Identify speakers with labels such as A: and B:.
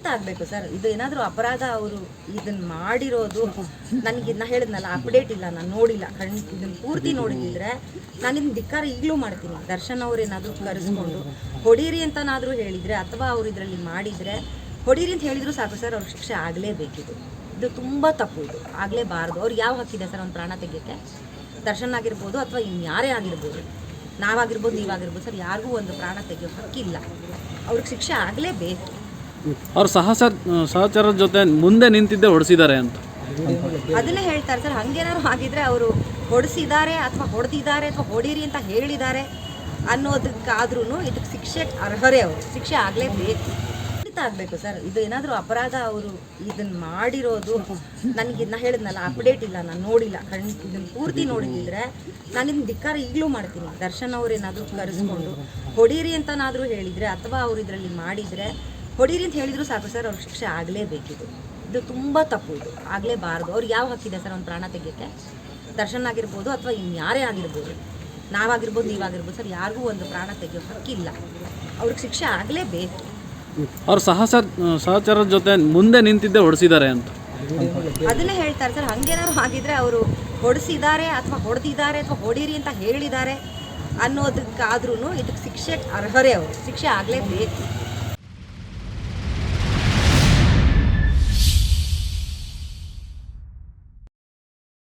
A: ಖಂಡಿತ ಆಗಬೇಕು ಸರ್. ಇದು ಏನಾದರೂ ಅಪರಾಧ ಅವರು ಇದನ್ನ ಮಾಡಿರೋದು, ನನಗೆ ನಾ ಹೇಳಿದ್ನಲ್ಲ ಅಪ್ಡೇಟ್ ಇಲ್ಲ, ನಾನು ನೋಡಿಲ್ಲ. ಕಣ್ ಇದನ್ನ ಪೂರ್ತಿ ನೋಡಿದ್ರೆ ನಾನು ಇದನ್ನ ಧಿಕ್ಕಾರ ಈಗಲೂ ಮಾಡ್ತೀನಿ. ದರ್ಶನ್ ಅವ್ರು ಏನಾದರೂ ಕರೆಸ್ಕೊಂಡು, ಹೊಡೀರಿ ಅಂತನಾದರೂ ಹೇಳಿದರೆ ಅಥವಾ ಅವ್ರು ಇದರಲ್ಲಿ ಮಾಡಿದರೆ, ಹೊಡೀರಿ ಅಂತ ಹೇಳಿದ್ರು ಸಾಕು ಸರ್, ಅವ್ರ ಶಿಕ್ಷೆ ಆಗಲೇಬೇಕಿದು ಇದು. ತುಂಬ ತಪ್ಪು ಇದು. ಆಗಲೇಬಾರ್ದು. ಅವ್ರು ಯಾವ ಹಕ್ಕಿದೆ ಸರ್ ಒಂದು ಪ್ರಾಣ ತೆಗೆಯೋಕ್ಕೆ? ದರ್ಶನ್ ಆಗಿರ್ಬೋದು ಅಥವಾ ಇನ್ಯಾರೇ ಆಗಿರ್ಬೋದು. ನಾವಾಗಿರ್ಬೋದು ನೀವಾಗಿರ್ಬೋದು ಸರ್, ಯಾರಿಗೂ ಒಂದು ಪ್ರಾಣ ತೆಗೆಯೋ ಹಕ್ಕಿಲ್ಲ. ಅವ್ರಿಗೆ ಶಿಕ್ಷೆ ಆಗಲೇಬೇಕು.
B: ಅವ್ರ ಸಹಸ, ಸಹಚರರ ಜೊತೆ ಮುಂದೆ ನಿಂತಿದ್ದೆ ಹೊಡೆಸಿದ್ದಾರೆ ಅಂತ.
A: ಅದನ್ನೇ ಹೇಳ್ತಾರೆ ಸರ್, ಹಂಗೇನಾದ್ರು ಆಗಿದ್ರೆ ಅವರು ಹೊಡೆಸಿದ್ದಾರೆ ಅಥವಾ ಹೊಡೆದಿದ್ದಾರೆ ಅಥವಾ ಹೊಡೀರಿ ಅಂತ ಹೇಳಿದ್ದಾರೆ ಅನ್ನೋದಕ್ಕಾದ್ರೂ ಇದಕ್ಕೆ ಶಿಕ್ಷೆ ಅರ್ಹರೇ ಅವರು. ಶಿಕ್ಷೆ ಆಗಲೇಬೇಕು. ಆಗಬೇಕು ಸರ್. ಇದು ಏನಾದರೂ ಅಪರಾಧ ಅವರು ಇದನ್ನ ಮಾಡಿರೋದು, ನನಗೆ ನಾ ಹೇಳಿದ್ನಲ್ಲ ಅಪ್ಡೇಟ್ ಇಲ್ಲ, ನಾನು ನೋಡಿಲ್ಲ. ಕಣ್ ಇದನ್ನು ಪೂರ್ತಿ ನೋಡಿದ್ರೆ ನಾನು ಇದನ್ನ ಧಿಕ್ಕಾರ ಈಗಲೂ ಮಾಡ್ತೀನಿ. ದರ್ಶನ್ ಅವ್ರು ಏನಾದರೂ ಕರೆಸ್ಕೊಂಡು, ಹೊಡೀರಿ ಅಂತನಾದರೂ ಹೇಳಿದರೆ ಅಥವಾ ಅವ್ರು ಇದರಲ್ಲಿ ಮಾಡಿದರೆ ಹೊಡೀರಿ ಅಂತ ಹೇಳಿದ್ರು ಸಾಕು ಸರ್ ಅವ್ರ ಶಿಕ್ಷೆ ಆಗಲೇಬೇಕಿದು. ಇದು ತುಂಬ ತಪ್ಪು ಇದು. ಆಗಲೇಬಾರ್ದು. ಅವ್ರು ಯಾವ ಹಕ್ಕಿದೆ ಸರ್ ಒಂದು ಪ್ರಾಣ ತೆಗೆಯೋಕ್ಕೆ? ದರ್ಶನ್ ಆಗಿರ್ಬೋದು ಅಥವಾ ಇನ್ಯಾರೇ ಆಗಿರ್ಬೋದು. ನಾವಾಗಿರ್ಬೋದು ನೀವಾಗಿರ್ಬೋದು ಸರ್ ಯಾರಿಗೂ ಒಂದು ಪ್ರಾಣ ತೆಗಿಯೋ ಹಕ್ಕಿಲ್ಲ. ಅವ್ರಿಗೆ ಶಿಕ್ಷೆ ಆಗಲೇಬೇಕು.
B: ಅವ್ರು ಸಹಸ ಸಹಚರರ ಜೊತೆ ಮುಂದೆ ನಿಂತಿದ್ದೆ ಹೊಡೆಸಿದ್ದಾರೆ ಅಂತ.
A: ಅದನ್ನೇ ಹೇಳ್ತಾರೆ ಸರ್ ಹಂಗೇನಾದ್ರು ಆಗಿದ್ರೆ ಅವರು ಹೊಡೆಸಿದ್ದಾರೆ ಅಥವಾ ಹೊಡೆದಿದ್ದಾರೆ ಅಥವಾ ಹೊಡೀರಿ ಅಂತ ಹೇಳಿದ್ದಾರೆ ಅನ್ನೋದಕ್ಕಾದ್ರೂ ಇದಕ್ಕೆ ಶಿಕ್ಷೆ ಅರ್ಹರೇ ಅವರು. ಶಿಕ್ಷೆ ಆಗಲೇಬೇಕು.